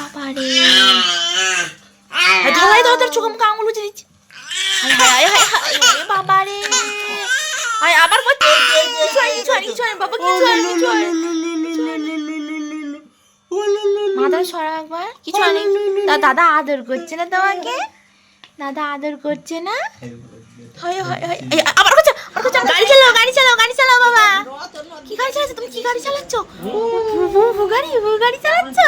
বাবারে হাই ধর তোর চোখ মুখে আঙুল বুঝে দিচ্ছি বাবারে হাই আবার মাথা সরা একবার কিছু তা দাদা আদর করছে না তোমাকে? দাদা আদর করছে না? হয় হয় হয়। আবার করছে আবার করছে। গাড়ি চালাও গাড়ি চালাও গাড়ি চালাও বাবা কি গাড়ি চালাচ্ছ তুমি কি গাড়ি চালাচ্ছ ভু, ভু, ভু গাড়ি ভু গাড়ি চালাচ্ছ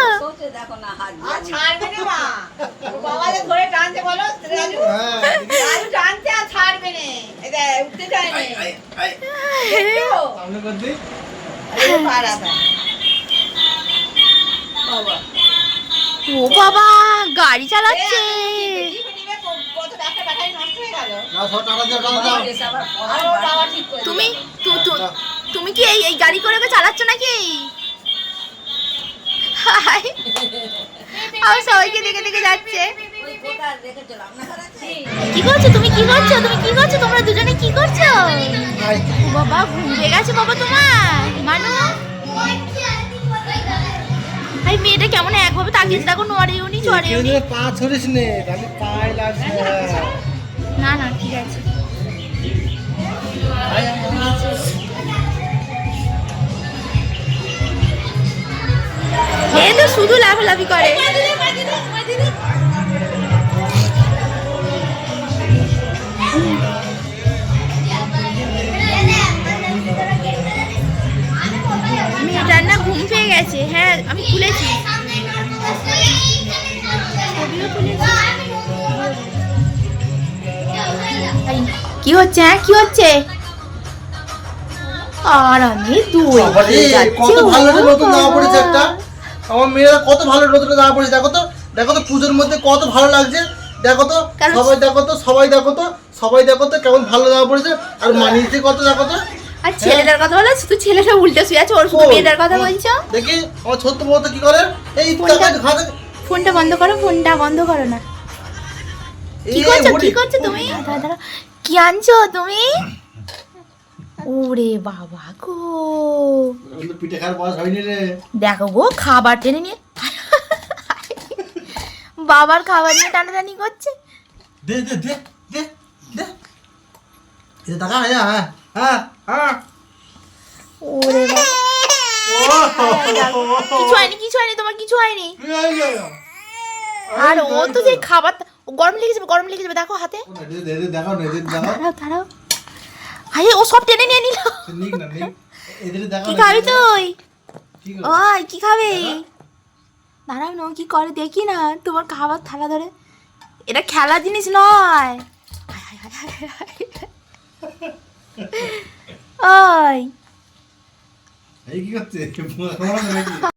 ছাড়বে না মা। ও বাবা যে ধরে টানছে বলো রাজু। রাজু টানছে আর ছাড়বে না। এই উঠতে চায় না। দেখো? এই পাড়া ও বাবা গাড়ি চালাচ্ছে। তুমি তুমি কি এই এই গাড়ি করে চালাচ্ছ নাকি? হাই আমার সবাইকে দেখে দেখে যাচ্ছে। কি করছ? তুমি কি করছ? তুমি কি করছ? তোমরা দুজনে কি করছ? বাবা ঘুমিয়ে গেছে বাবা তোমার। মানু। এই মেয়েটা কেমন একভাবে তাকিয়েছে? দেখো নড়েও নি চড়েও নি পা ছড়িস নে তাহলে পায়ে লাগছে না না ঠিক আছে। শুধু লাফালাফি করে। মেয়েটার না ঘুম পেয়ে গেছে। হ্যাঁ আমি খুলেছি। কি হচ্ছে হ্যাঁ কি হচ্ছে? আর আমি দুই কত ভালো নতুন জামা পড়েছে একটা। আমার মেয়েরা কত ভালো নতুন জামা পড়েছে দেখো তো দেখো তো পুজোর মধ্যে কত ভালো লাগছে দেখো তো সবাই দেখো তো সবাই দেখো তো সবাই দেখো তো কেমন ভালো জামা পড়েছে আর মানিয়েছে কত দেখো তো আর ছেলেটার কথা বলো শুধু ছেলেটা উল্টে শুয়ে আছে ওর শুধু কই? মেয়েটার কথা বলছো দেখি আমার ছোট্ট বউ তো কি করে এই? ফোনটা বন্ধ করো ফোনটা বন্ধ করো না কি করছ কি করছ তুমি। কি আনছো তুমি ওরে বাবা গো। পিঠে খাওয়ার বয়স হয়নি রে। দেখো গো খাবার টেনে নিয়ে বাবার খাবার নিয়ে টানাটানি করছে। দে দে দে দে দে। এই টাকা হ্যাঁ হ্যাঁ হ্যাঁ হ্যাঁ। ওরে কিছু হয়নি কিছু হয়নি তোমার কিছু হয়নি। আর ও তো যে খাবার গরম লেগে যাবে গরম লেগে যাবে দেখো হাতে দাঁড়াও দাঁড়াও। আরে ও সব টেনে নিয়ে নিল। কি খাবি তুই? ওই কি খাবে? দাঁড়াও না কি করে? দেখি না তোমার খাবার থালা ধরে। এটা খেলা জিনিস নয়। ওই। এই কি করছে